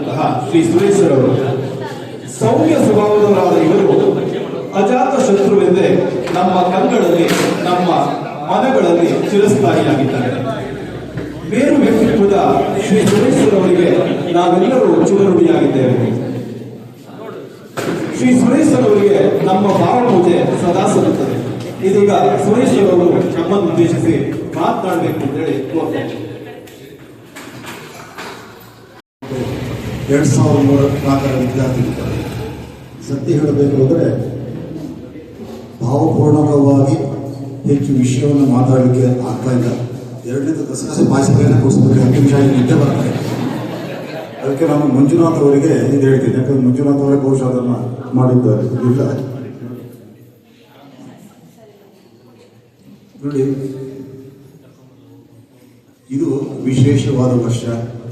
ಆಗಿರ್ತಕ್ಕಂತಹ ಶ್ರೀ ಸುರೇಶ್ವರವರು ಸೌಮ್ಯ ಸ್ವಭಾವದವರಾದ ಇವರು ಅಜಾತ ಶತ್ರುವೆಂದೇ ನಮ್ಮ ಕಂಗಳಲ್ಲಿ ನಮ್ಮ ಮನಗಳಲ್ಲಿ ಚಿರಸ್ಥಾಯಿಯಾಗಿದ್ದಾರೆ. ಬೇರು ವ್ಯಕ್ತಿತ್ವದ ಶ್ರೀ ಸುರೇಶ್ವರವರಿಗೆ ನಾವೆಲ್ಲರೂ ಚಿರಋಣಿಯಾಗಿದ್ದೇವೆ ಶ್ರೀ ಸುರೇಶ್ವರವರಿಗೆ ನಮ್ಮ ಭಾವಪೂಜೆ ಸದಾ ಸಲ್ಲುತ್ತದೆ. ಇದೀಗ ಸುರೇಶ್ವರವರು ನಮ್ಮನ್ನು ಉದ್ದೇಶಿಸಿ ಮಾತನಾಡಬೇಕು ಅಂತ ಹೇಳಿ ಕೋರ್ತೇನೆ ಎರಡು ಸಾವಿರದ ನೂರ ನಾಲ್ಕರ ವಿದ್ಯಾರ್ಥಿಗಳಿದ್ದಾರೆ ಸತ್ಯ ಹೇಳಬೇಕು ಅಂದರೆ ಭಾವಪೂರ್ಣವಾಗಿ ಹೆಚ್ಚು ವಿಷಯವನ್ನು ಮಾತಾಡಲಿಕ್ಕೆ ಆಗ್ತಾ ಇಲ್ಲ. ಎರಡನೇ ದಸರಾ ಪಾಯಸಗಳನ್ನ ಕೊಡಿಸ್ಬೇಕು. ಹತ್ತು ನಿಮಿಷ ನಿದ್ದೆ ಬರ್ತಾ ಇದೆ ಅದಕ್ಕೆ ನಾನು ಮಂಜುನಾಥ್ ಅವರಿಗೆ ಇದು ಹೇಳ್ತೀನಿ. ಯಾಕಂದ್ರೆ ಮಂಜುನಾಥ್ ಅವರೇ ಬಹುಶಃ ಅದನ್ನು ಮಾಡಿದ್ದಾರೆ. ಇಲ್ಲ. ನೋಡಿ, ಇದು ವಿಶೇಷವಾದ ವರ್ಷ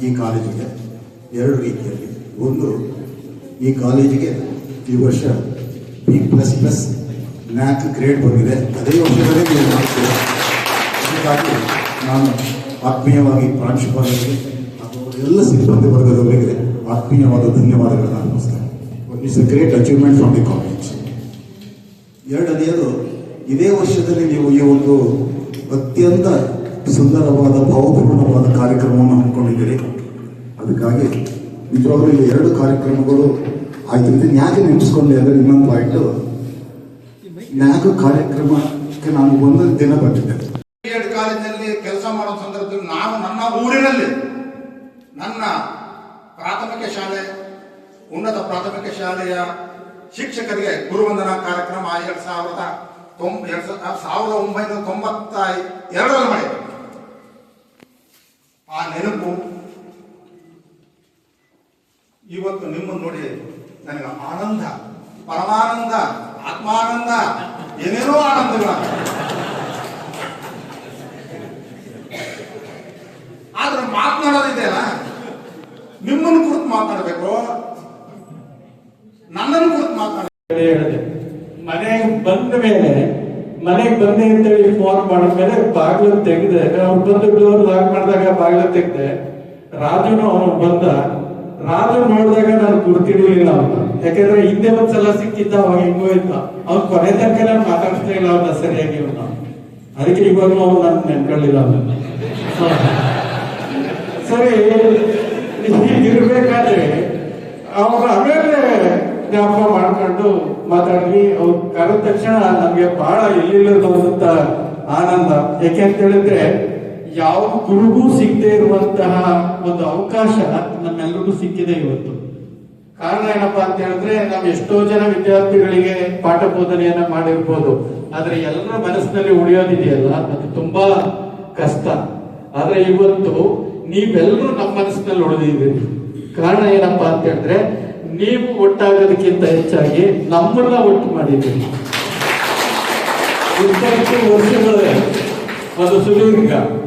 ಈ ಕಾಲೇಜಿಗೆ. ಎರಡು ರೀತಿಯಲ್ಲಿ. ಒಂದು, ಈ ಕಾಲೇಜಿಗೆ ಈ ವರ್ಷ B plus plus NAAC grade ಬಂದಿದೆ. ಅದೇ ವರ್ಷದಲ್ಲೇ ನೀವು ನಾನು ಆತ್ಮೀಯವಾಗಿ ಪ್ರಾಂಶುಪಾಲರಿಗೆ ಹಾಗೂ ಎಲ್ಲ ಸಿಬ್ಬಂದಿ ವರ್ಗದವರಿಗೆ ಆತ್ಮೀಯವಾದ ಧನ್ಯವಾದಗಳನ್ನು ಅರ್ಪಿಸ್ತೇನೆ it's a great achievement from the college ಎರಡನೆಯದು, ಇದೇ ವರ್ಷದಲ್ಲಿ ನೀವು ಈ ಒಂದು ಅತ್ಯಂತ ಸುಂದರವಾದ, ಭಾವಪೂರ್ಣವಾದ ಕಾರ್ಯಕ್ರಮವನ್ನು ಹಮ್ಮಿಕೊಂಡಿದ್ದೀರಿ. ಅದಕ್ಕಾಗಿ ನಿಜವಾಗ್ಲೂ ಇಲ್ಲಿ ಎರಡು ಕಾರ್ಯಕ್ರಮಗಳು ಆಯ್ತು. ಇದನ್ನ ಯಾಕೆ ನೆನಪಿಸ್ಕೊಂಡೆ ಅಂದರೆ ಇನ್ನೊಂದು ಪಾಯಿಂಟ್ ಕಾರ್ಯಕ್ರಮಕ್ಕೆ ನಾನು ಒಂದು ದಿನ ಬಂದಿದ್ದೆ. ಕಾಲೇಜಿನಲ್ಲಿ ಕೆಲಸ ಮಾಡುವ ಸಂದರ್ಭದಲ್ಲಿ ನಾನು ನನ್ನ ಊರಿನಲ್ಲಿ, ನನ್ನ ಪ್ರಾಥಮಿಕ ಶಾಲೆ, ಉನ್ನತ ಪ್ರಾಥಮಿಕ ಶಾಲೆಯ ಶಿಕ್ಷಕರಿಗೆ ಗುರುವಂದನಾ ಕಾರ್ಯಕ್ರಮ ಎರಡ್ ಸಾವಿರದ ತೊಂಬ ಸಾವಿರದ ಒಂಬೈನೂರ ತೊಂಬತ್ತ ಎರಡರಲ್ಲಿ ಮಾಡಿದ್ದೆ ಆ ನೆನಪು ಇವತ್ತು ನಿಮ್ಮನ್ನು ನೋಡಿ ನನಗೆ ಆನಂದ, ಪರಮಾನಂದ, ಆತ್ಮಾನಂದ, ಏನೇನೋ ಆನಂದಗಳ ಆದ್ರೆ ಮಾತನಾಡೋದಿದೆಯಲ್ಲ ನಿಮ್ಮನ್ನು ಕುರಿತು ಮಾತನಾಡಬೇಕು ನನ್ನನ್ನು ಕುರಿತು ಮಾತನಾಡ ಹೇಳಿದೆ ಮನೆಗೆ ಬಂದ ಮೇಲೆ ಮನೆಗೆ ಬಂದೆ ಅಂತೇಳಿ ಫೋನ್ ಮಾಡಿದ್ಮೇಲೆ ಬಾಗಿಲು ತೆಗೆದೆ, ಅವ್ರು ಬಂದು ಡೋರ್ ಲಾಕ್ ಮಾಡಿದಾಗ ಬಾಗಿಲು ತೆಗೆದೆ, ರಾಜುನು ಅವನು ಬಂದ ರಾಜು ನೋಡಿದಾಗ ನಾನು ಗುರ್ತಿಡಿಲಿಲ್ಲ ಅವನ್ನ ಯಾಕಂದ್ರೆ ಹಿಂದೆ ಒಂದ್ಸಲ ಸಿಕ್ಕಿದ್ದ, ಅವಾಗ ಹೆಂಗೋ ಇದ್ದ. ಅವ್ನು ಕೊನೆ ತನಕ ನಾನು ಮಾತಾಡ್ತಾ ಇಲ್ಲ ಅವನ್ನ ಸರಿಯಾಗಿ ಅವನ್ನ ಅದಕ್ಕೆ ಇವಾಗ ಅವ್ನು ನಾನು ನೆನ್ಕೊಳ್ಳಿಲ್ಲ ಅವನ್ನ ಸರಿ, ಹೀಗಿರ್ಬೇಕಾದ್ರೆ, ಅವ್ರ ಆಮೇಲೆ ಜ್ಞಾಪಕ ಮಾಡ್ಕೊಂಡು ಮಾತಾಡ್ವಿ ಅವ್ರು ಕರೆದ ತಕ್ಷಣ ನಮ್ಗೆ ಬಹಳ ಎಲ್ಲಿಲ್ಲದಂತ ಆನಂದ. ಯಾಕೆ ಅಂತ ಹೇಳಿದ್ರೆ ಯಾವ ಗುರುಗೂ ಸಿಗದೆ ಇರುವಂತಹ ಒಂದು ಅವಕಾಶ ನಮ್ಮೆಲ್ಲರಿಗೂ ಸಿಕ್ಕಿದೆ ಇವತ್ತು. ಕಾರಣ ಏನಪ್ಪಾ ಅಂತ ಹೇಳಿದ್ರೆ, ನಾವು ಎಷ್ಟೋ ಜನ ವಿದ್ಯಾರ್ಥಿಗಳಿಗೆ ಪಾಠ ಬೋಧನೆಯನ್ನ ಮಾಡಿರ್ಬೋದು. ಆದ್ರೆ ಎಲ್ಲರ ಮನಸ್ಸಿನಲ್ಲಿ ಉಳಿಯೋದಿದೆಯಲ್ಲ, ಅದು ತುಂಬಾ ಕಷ್ಟ. ಆದ್ರೆ ಇವತ್ತು ನೀವೆಲ್ಲರೂ ನಮ್ಮ ಮನಸ್ಸಿನಲ್ಲಿ ಉಳಿದಿದ್ದೀರಿ. ಕಾರಣ ಏನಪ್ಪಾ ಅಂತ ಹೇಳಿದ್ರೆ, ನೀವು ಒಟ್ಟಾಗೋದಕ್ಕಿಂತ ಹೆಚ್ಚಾಗಿ ನಮ್ಮನ್ನ ಒಟ್ಟು ಮಾಡಿದ್ದೀರಿ. ಇಪ್ಪತ್ತು ವರ್ಷಗಳೇ. ಒಂದು ಸುದೀರ್ಘ.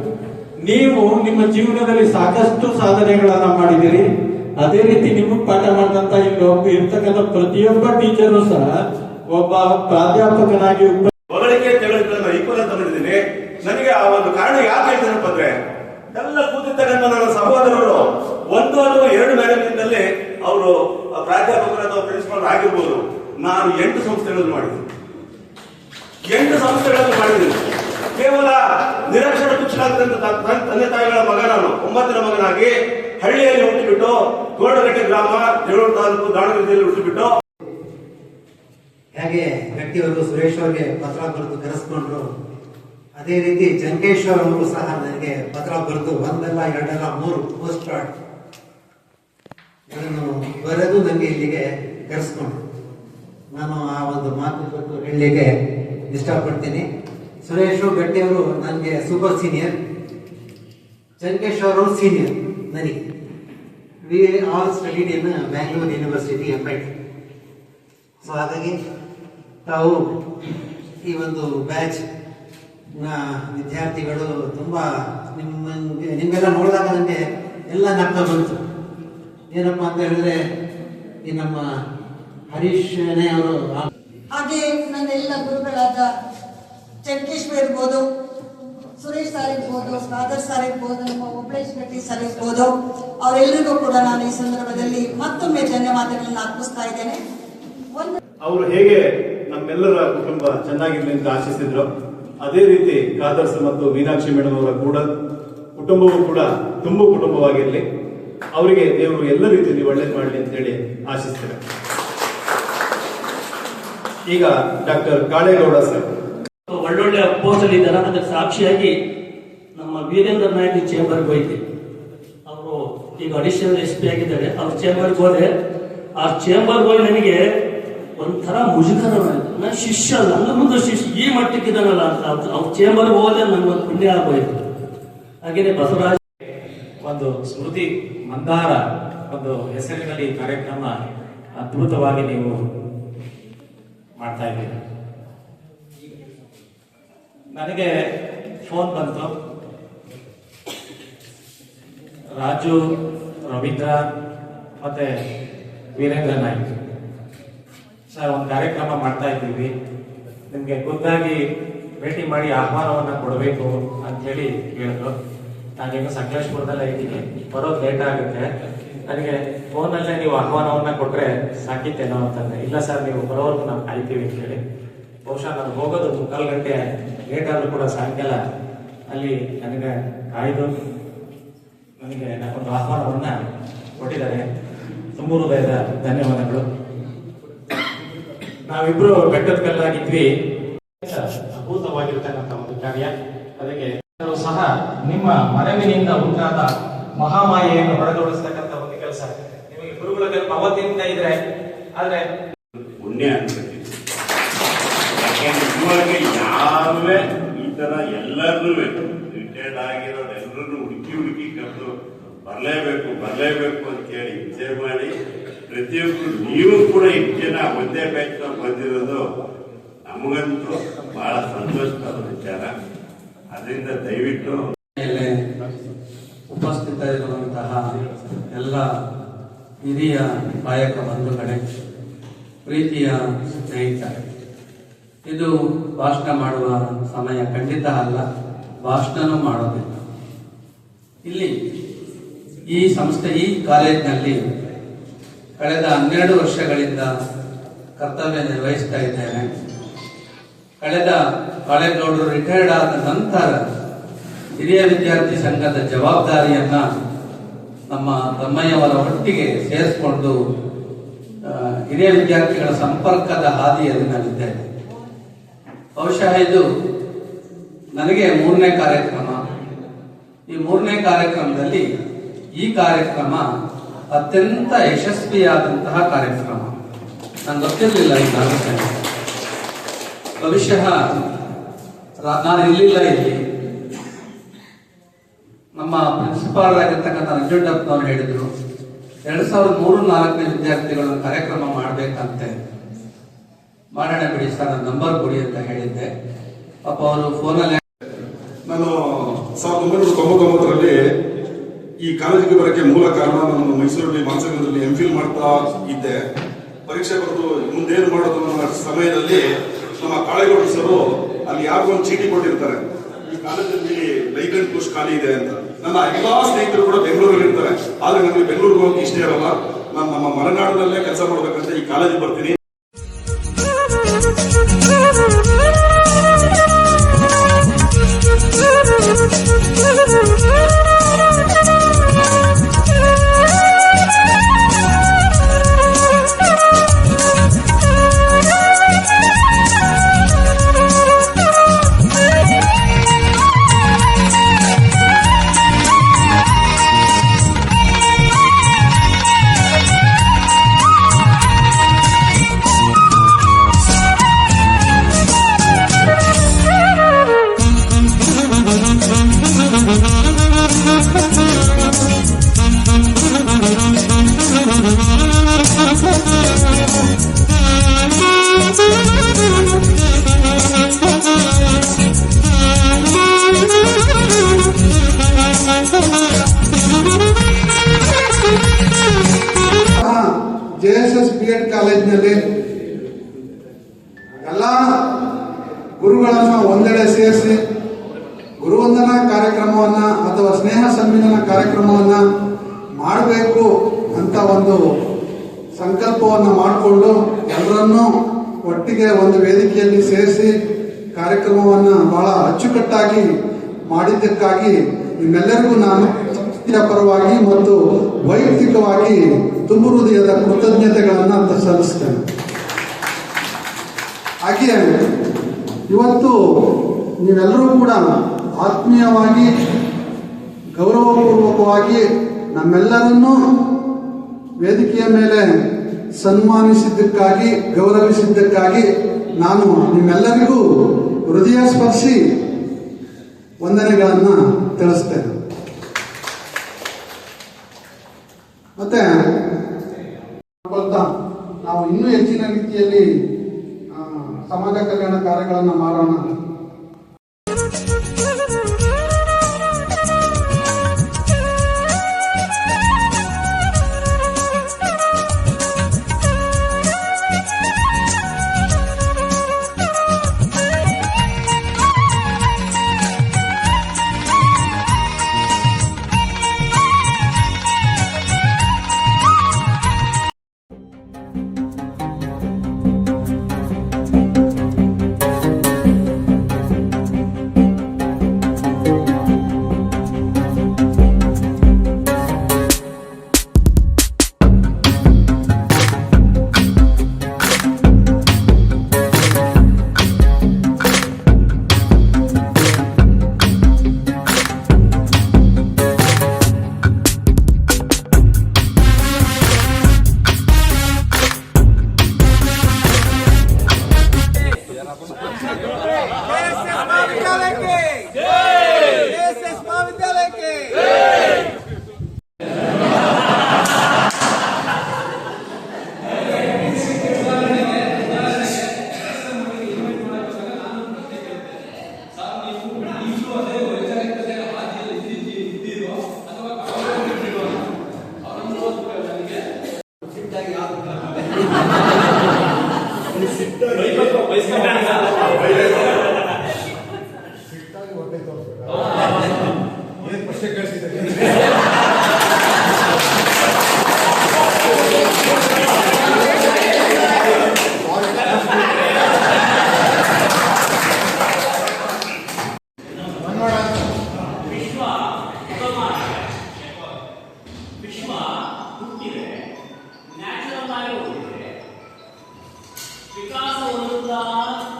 ನೀವು ನಿಮ್ಮ ಜೀವನದಲ್ಲಿ ಸಾಕಷ್ಟು ಸಾಧನೆಗಳನ್ನ ಮಾಡಿದಿರಿ ಅದೇ ರೀತಿ ನಿಮಗೆ ಪಾಠ ಮಾಡಿದಂತ ಇಲ್ಲಿ ಇರ್ತಕ್ಕಂಥ ಪ್ರತಿಯೊಬ್ಬ ಟೀಚರು ಸಹ ಒಬ್ಬ ಪ್ರಾಧ್ಯಾಪಕನಾಗಿ ಹೊಗಳಿಕೆ ತೆಗಳಿಕೆಗಳನ್ನ ಈಕ್ವಲ್ ಅಂತ ನನಗೆ ಆ ಒಂದು ಕಾರಣ ಯಾಕೆ ಹೇಳ್ತೇನಪ್ಪ ಅಂದ್ರೆ, ಎಲ್ಲ ಕೂತಿರ್ತಕ್ಕಂಥ ನನ್ನ ಸಹೋದರರು ಒಂದು ಅಥವಾ ಎರಡು ಮ್ಯಾನೇಜ್ಮೆಂಟಲ್ಲಿ ಅವರು ಪ್ರಾಧ್ಯಾಪಕರು ಅಥವಾ ಪ್ರಿನ್ಸಿಪಾಲ್ ಆಗಿರ್ಬೋದು. ನಾನು ಎಂಟು ಸಂಸ್ಥೆಗಳನ್ನು ಮಾಡಿದ್ದೀನಿ. ನಾನು ಮಗನಾಗಿ ಹಳ್ಳಿಯಲ್ಲಿ ಹುಟ್ಟಿಬಿಟ್ಟು ಗೋಡಗಟ್ಟೆ ಗ್ರಾಮ ದೇವೂರು ತಾಲೂಕು ದಾವಣಗೆರೆ ಹುಟ್ಟಿಬಿಟ್ಟು ಹೇಗೆ ಗಟ್ಟಿಯವರು ಸುರೇಶ್ ಅವರಿಗೆ ಪತ್ರ ಬರೆದು ಕರೆಸ್ಕೊಂಡ್ರು? ಅದೇ ರೀತಿ ಜಂಕೇಶ್ವರ್ ಅವರು ಸಹ ನನಗೆ ಪತ್ರ ಬರೆದು ಒಂದಲ್ಲ, ಎರಡಲ್ಲ, ಮೂರು ಪೋಸ್ಟ್ ಕಾರ್ಡ್ ನಾನು ಬರೆದು ನನಗೆ ಇಲ್ಲಿಗೆ ಕರೆಸ್ಕೊಂಡ್ರು. ನಾನು ಆ ಒಂದು ಮಾತು ಕೊಟ್ಟು ಹೇಳಲಿಕ್ಕೆ ಇಷ್ಟಪಡ್ತೀನಿ. ಸುರೇಶ್ ಗಟ್ಟಿಯವರು ನನಗೆ ಸೂಪರ್ ಸೀನಿಯರ್ ಜಂಕೇಶ್ವರ್ ಅವರು ಸೀನಿಯರ್ ನನಗೆ we all studied in Bangalore university M I so ಹಾಗಾಗಿ ತಾವು ಈ ಒಂದು ಬ್ಯಾಚ್ ವಿದ್ಯಾರ್ಥಿಗಳು ತುಂಬ ನಿಮ್ಮ ನಿಮ್ಮೆಲ್ಲ ನೋಡಿದಾಗ ನನಗೆ ಎಲ್ಲ ನಗ್ತ ಬಂತು. ಏನಪ್ಪ ಅಂತ ಹೇಳಿದ್ರೆ, ಈ ನಮ್ಮ ಹರೀಶ್ನೇ ಅವರು ಹಾಗೆ ನನ್ನೆಲ್ಲ ಗುರುಗಳಾದ ಚಂಕೇಶ್ವರ್ ಇರ್ಬೋದು ಸುರೇಶ್ ಸರ್ ಇರ್ಬೋದು, ಖಾದರ್ ಸರ್ ಇರ್ಬೋದು, ನಮ್ಮ ಗಟ್ಟಿ ಸರ್ ಇರ್ಬೋದು ಅವರೆಲ್ಲರಿಗೂ ಕೂಡ ನಾನು ಈ ಸಂದರ್ಭದಲ್ಲಿ ಮತ್ತೊಮ್ಮೆ ಧನ್ಯವಾದಗಳನ್ನು ಅರ್ಪಿಸ್ತಾ ಇದ್ದೇನೆ. ಅವರು ಹೇಗೆ ನಮ್ಮೆಲ್ಲರ ಕುಟುಂಬ ಚೆನ್ನಾಗಿರ್ಲಿ ಅಂತ ಆಶಿಸಿದ್ರು? ಅದೇ ರೀತಿ ಕಾದರ್ಸ್ ಮತ್ತು ಮೀನಾಕ್ಷಿ ಮೇಡಮ್ ಅವರ ಕೂಡ ಕುಟುಂಬವೂ ಕೂಡ ತುಂಬ ಕುಟುಂಬವಾಗಿರಲಿ. ಅವರಿಗೆ ದೇವರು ಎಲ್ಲ ರೀತಿಯಲ್ಲಿ ಒಳ್ಳೇದು ಮಾಡಲಿ ಅಂತ ಹೇಳಿ ಆಶಿಸ್ತೇವೆ. ಈಗ ಡಾಕ್ಟರ್ ಕಾಳೇಗೌಡ ಸರ್ ಒಳ್ಳೊಳ್ಳೆ ಪೋಸ್ಟ್ ಇದ್ದಾರೆ ಅದಕ್ಕೆ ಸಾಕ್ಷಿಯಾಗಿ ನಮ್ಮ ವೀರೇಂದ್ರ ನಾಯ್ಕ ಚೇಂಬರ್ಗೆ ಹೋಯ್ತು. ಅವರು ಈಗ ಅಡಿಷನಲ್ ಎಸ್ ಪಿ ಆಗಿದ್ದಾರೆ. ಅವ್ರ ಚೇಂಬರ್ಗೆ ಹೋದೆ ಆ ಚೇಂಬರ್ಗೆ ಹೋಗಿ ನನಗೆ ಒಂಥರ ಮುಜುಗರ ನನ್ನ ಶಿಷ್ಯ ನನ್ನ ಮುಂದೆ ಶಿಷ್ಯ ಈ ಮಟ್ಟಕ್ಕಿದ್ದಾನಲ್ಲ ಅಂತ ಅವ್ರ- ಚೇಂಬರ್ ಚೇಂಬರ್ಗೆ ಹೋದೆ ಒಂದು ಪುಣ್ಯ ಆಗೋಯ್ತು. ಹಾಗೇನೆ ಬಸವರಾಜ್ ಒಂದು ಸ್ಮೃತಿ ಮಂದಾರ ಒಂದು ಹೆಸರಿನಲ್ಲಿ ಕಾರ್ಯಕ್ರಮ ಅದ್ಭುತವಾಗಿ ನೀವು ಮಾಡ್ತಾ ಇದ್ದೀರಿ. ನನಗೆ ಫೋನ್ ಬಂತು. ರಾಜು, ರವೀಂದ್ರ ಮತ್ತೆ ವೀರೇಂದ್ರ ನಾಯ್ಕ. ಸರ್, ಒಂದು ಕಾರ್ಯಕ್ರಮ ಮಾಡ್ತಾ ಇದ್ದೀವಿ. ನಿಮಗೆ ಖುದ್ದಾಗಿ ಭೇಟಿ ಮಾಡಿ ಆಹ್ವಾನವನ್ನು ಕೊಡಬೇಕು ಅಂತ ಹೇಳಿ ಹೇಳಿದ್ರು. ನಾನೀಗ ಸಕಲೇಶ್ಪುರದಲ್ಲೇ ಇದ್ದೀನಿ. ಬರೋದು ಲೇಟ್ ಆಗುತ್ತೆ. ನನಗೆ ಫೋನಲ್ಲೇ ನೀವು ಆಹ್ವಾನವನ್ನು ಕೊಟ್ಟರೆ ಸಾಕಿತ್ತೇನೋ ಅಂತಂದ್ರೆ, ಇಲ್ಲ ಸರ್, ನೀವು ಬರೋವರೆಗೂ ನಾವು ಕಾಯ್ತೀವಿ ಅಂತ ಹೇಳಿ ಬಹುಶಃ ನಾನು ಹೋಗೋದು ಮುಕ್ಕಾಲು ಗಂಟೆ ಲೇಟ್ ಆದ್ರೂ ಕೂಡ ಸಾಯಂಕಾಲ ಅಲ್ಲಿ ನನಗೆ ಕಾಯ್ದು ನನಗೆ ಒಂದು ಆಹ್ವಾನವನ್ನ ಕೊಟ್ಟಿದ್ದಾರೆ. ತುಂಬ ಹೃದಯದ ಧನ್ಯವಾದಗಳು. ನಾವಿಬ್ರು ಬೆಟ್ಟದ ಕಲ್ಲಾಗಿದ್ವಿ. ಅದ್ಭುತವಾಗಿರ್ತಕ್ಕಂಥ ಒಂದು ಕಾರ್ಯ. ಅದಕ್ಕೆ ಸಹ ನಿಮ್ಮ ಮನವಿನಿಂದ ಉಂಟಾದ ಮಹಾಮಾಯೆಯನ್ನು ಹೊಡೆದೊಡಿಸ್ತಕ್ಕಂಥ ಒಂದು ಕೆಲಸ. ನಿಮಗೆ ಗುರುಗಳ ಅವತ್ತಿನಿಂದ ಇದ್ರೆ ಆದ್ರೆ ಪುಣ್ಯ ಇದುವರೆಗೆ ಯಾರುವೆ? ಈ ತರ ಎಲ್ಲರನ್ನೂ ರಿಟೈರ್ಡ್ ಆಗಿರೋರು ಎಲ್ಲರನ್ನು ಹುಡುಕಿ ಹುಡುಕಿ ಕರೆದು, ಬರಲೇಬೇಕು ಬರಲೇಬೇಕು ಅಂತ ಹೇಳಿ ಇಚ್ಛೆ ಮಾಡಿ ಪ್ರತಿಯೊಬ್ಬರು ನೀವು ಕೂಡ ಜನ ಒಂದೇ ಬ್ಯಾಚ್ ಬಂದಿರೋದು ನಮಗಂತೂ ಬಹಳ ಸಂತೋಷದ ವಿಚಾರ. ಅದರಿಂದ ದಯವಿಟ್ಟು ಉಪಸ್ಥಿತ ಉಪಸ್ಥಿತರಿರುವಂತಹ ಎಲ್ಲ ಹಿರಿಯ ಗಾಯಕ ಬಂಧುಗಳೇ, ಪ್ರೀತಿಯ ಸ್ನೇಹಿತರೆ ಇದು ಭಾಷಣ ಮಾಡುವ ಸಮಯ ಖಂಡಿತ ಅಲ್ಲ. ಭಾಷಣನೂ ಮಾಡೋದಿಲ್ಲ. ಇಲ್ಲಿ ಈ ಸಂಸ್ಥೆ ಈ ಕಾಲೇಜಿನಲ್ಲಿ ಕಳೆದ ಹನ್ನೆರಡು ವರ್ಷಗಳಿಂದ ಕರ್ತವ್ಯ ನಿರ್ವಹಿಸ್ತಾ ಇದ್ದೇನೆ. ಕಳೆದ ಕಾಳೇಗೌಡರು ರಿಟೈರ್ಡ್ ಆದ ನಂತರ ಹಿರಿಯ ವಿದ್ಯಾರ್ಥಿ ಸಂಘದ ಜವಾಬ್ದಾರಿಯನ್ನ ನಮ್ಮ ತಮ್ಮಯ್ಯವರ ಒಟ್ಟಿಗೆ ಸೇರಿಸಿಕೊಂಡು ಹಿರಿಯ ವಿದ್ಯಾರ್ಥಿಗಳ ಸಂಪರ್ಕದ ಹಾದಿಯಲ್ಲಿ ನಾನಿದ್ದೇನೆ. ಬಹುಶಃ ಇದು ನನಗೆ ಮೂರನೇ ಕಾರ್ಯಕ್ರಮ. ಈ ಮೂರನೇ ಕಾರ್ಯಕ್ರಮದಲ್ಲಿ ಈ ಕಾರ್ಯಕ್ರಮ ಅತ್ಯಂತ ಯಶಸ್ವಿಯಾದಂತಹ ಕಾರ್ಯಕ್ರಮ. ನಾನು ಗೊತ್ತಿರಲಿಲ್ಲ ಈ ಕಾರ್ಯಕ್ರಮ. ಬಹುಶಃ ನಾನು ಇರಲಿಲ್ಲ ಇಲ್ಲಿ. ನಮ್ಮ ಪ್ರಿನ್ಸಿಪಾಲ್ ಆಗಿರ್ತಕ್ಕಂಥ ನಂಜುಂಡಪ್ಪನವ್ರು ಹೇಳಿದರು, ಎರಡು ಸಾವಿರದ ಮೂರು ನಾಲ್ಕನೇ ವಿದ್ಯಾರ್ಥಿಗಳನ್ನು ಕಾರ್ಯಕ್ರಮ ಮಾಡ್ಬೇಕಂತೆ. ಮಾಡೋಣ ಬಿಡಿ, ಸರ್, ನನ್ನ ನಂಬರ್ ಕೊಡಿ ಅಂತ ಹೇಳಿದ್ದೆ. ಪಾಪ ಅವರು ಫೋನಲ್ಲಿ ನಾನು ಸಾವಿರದ ಒಂಬೈನೂರ ತೊಂಬತ್ತೊಂಬತ್ತರಲ್ಲಿ ಈ ಕಾಲೇಜಿಗೆ ಬರೋಕ್ಕೆ ಮೂಲ ಕಾರಣ ನಾನು ಮೈಸೂರಲ್ಲಿ, ಮಾನಸಂಗದಲ್ಲಿ ಎಂ ಫಿಲ್ ಮಾಡ್ತಾ ಇದ್ದೆ. ಪರೀಕ್ಷೆ ಬರೆದು ಮುಂದೇನು ಮಾಡೋದು ಅನ್ನೋ ಸಮಯದಲ್ಲಿ ನಮ್ಮ ಕಾಳೇಗೌಡ ಸರು ಅಲ್ಲಿ ಯಾರಿಗೂ ಒಂದು ಚೀಟಿ ಕೊಟ್ಟಿರ್ತಾರೆ. ಈ ಕಾಲೇಜಲ್ಲಿ ಲೈಬ್ರರಿ ಪೋಸ್ಟ್ ಖಾಲಿ ಇದೆ ಅಂತ. ನನ್ನ ಎಲ್ಲಾ ಸ್ನೇಹಿತರು ಕೂಡ ಬೆಂಗಳೂರಲ್ಲಿ ಇರ್ತಾರೆ. ಆದರೆ ನನಗೆ ಬೆಂಗಳೂರಿಗೆ ಹೋಗಕ್ಕೆ ಇಷ್ಟ ಇರಲ್ಲ. ನಾನು ನಮ್ಮ ಮಲೆನಾಡಿನಲ್ಲೇ ಕೆಲಸ ಮಾಡ್ಬೇಕಂತ ಈ ಕಾಲೇಜಿಗೆ ಬರ್ತೀನಿ. ಎಲ್ಲ ಕಾರ್ಯಕ್ರಮವನ್ನ ಅಥವಾ ಸ್ನೇಹ ಸಮ್ಮಿಲನ ಕಾರ್ಯಕ್ರಮವನ್ನ ಮಾಡಬೇಕು ಅಂತ ಒಂದು ಸಂಕಲ್ಪವನ್ನ ಮಾಡಿಕೊಂಡು ಎಲ್ಲರನ್ನೂ ಒಟ್ಟಿಗೆ ಒಂದು ವೇದಿಕೆಯಲ್ಲಿ ಸೇರಿಸಿ ಕಾರ್ಯಕ್ರಮವನ್ನ ಬಹಳ ಅಚ್ಚುಕಟ್ಟಾಗಿ ಮಾಡಿದ್ದಕ್ಕಾಗಿ ನಿಮ್ಮೆಲ್ಲರಿಗೂ ನಾನು ಪರವಾಗಿ ಮತ್ತು ವೈಯಕ್ತಿಕವಾಗಿ ತುಂಬು ಹೃದಯದ ಕೃತಜ್ಞತೆಗಳನ್ನು ಸಲ್ಲಿಸ್ತೇನೆ. ಹಾಗೆ ಇವತ್ತು ನೀವೆಲ್ಲರೂ ಕೂಡ ಆತ್ಮೀಯವಾಗಿ, ಗೌರವಪೂರ್ವಕವಾಗಿ ನಮ್ಮೆಲ್ಲರನ್ನೂ ವೇದಿಕೆಯ ಮೇಲೆ ಸನ್ಮಾನಿಸಿದ್ದಕ್ಕಾಗಿ, ಗೌರವಿಸಿದ್ದಕ್ಕಾಗಿ ನಾನು ನಿಮ್ಮೆಲ್ಲರಿಗೂ ಹೃದಯ ಸ್ಪರ್ಶಿ ವಂದನೆಗಳನ್ನು ತಿಳಿಸ್ತೇನೆ. ಮತ್ತೆ ನಾವು ಇನ್ನೂ ಹೆಚ್ಚಿನ ರೀತಿಯಲ್ಲಿ ಸಮಾಜ ಕಲ್ಯಾಣ ಕಾರ್ಯಗಳನ್ನು ಮಾಡೋಣ. because of the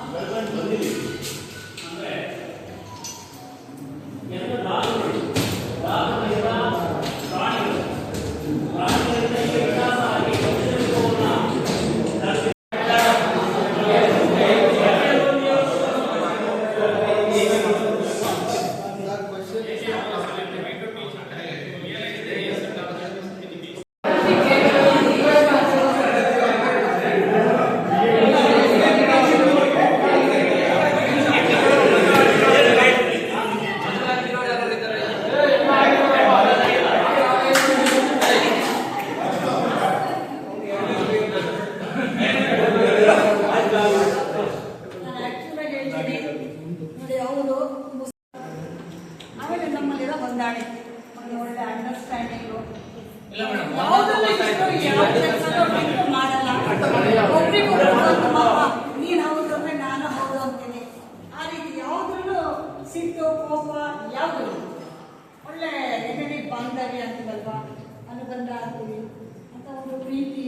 ಒಳ್ಳೆ ಅಂಡರ್ಸ್ಟ್ಯಾಂಡಿಂಗು ಮಾಡಲ್ಲ. ಒಬ್ರಿಗೊಬ್ರು ನೀನ್ ಹೌದು ಅಂದ್ರೆ ನಾನು ಹೌದು ಅಂತೀನಿ. ಆ ರೀತಿ ಯಾವ್ದ್ರಲ್ಲೂ ಸಿಟ್ಟು ಕೋಪ ಯಾವುದು ಒಳ್ಳೆ ನೆಗಡಿ ಬಾಂಧವ್ಯ ಅಂತೀವಲ್ವಾ? ಅನುಬಂಧ ಆಗ್ತೀವಿ ಅಂತ ಒಂದು ಪ್ರೀತಿ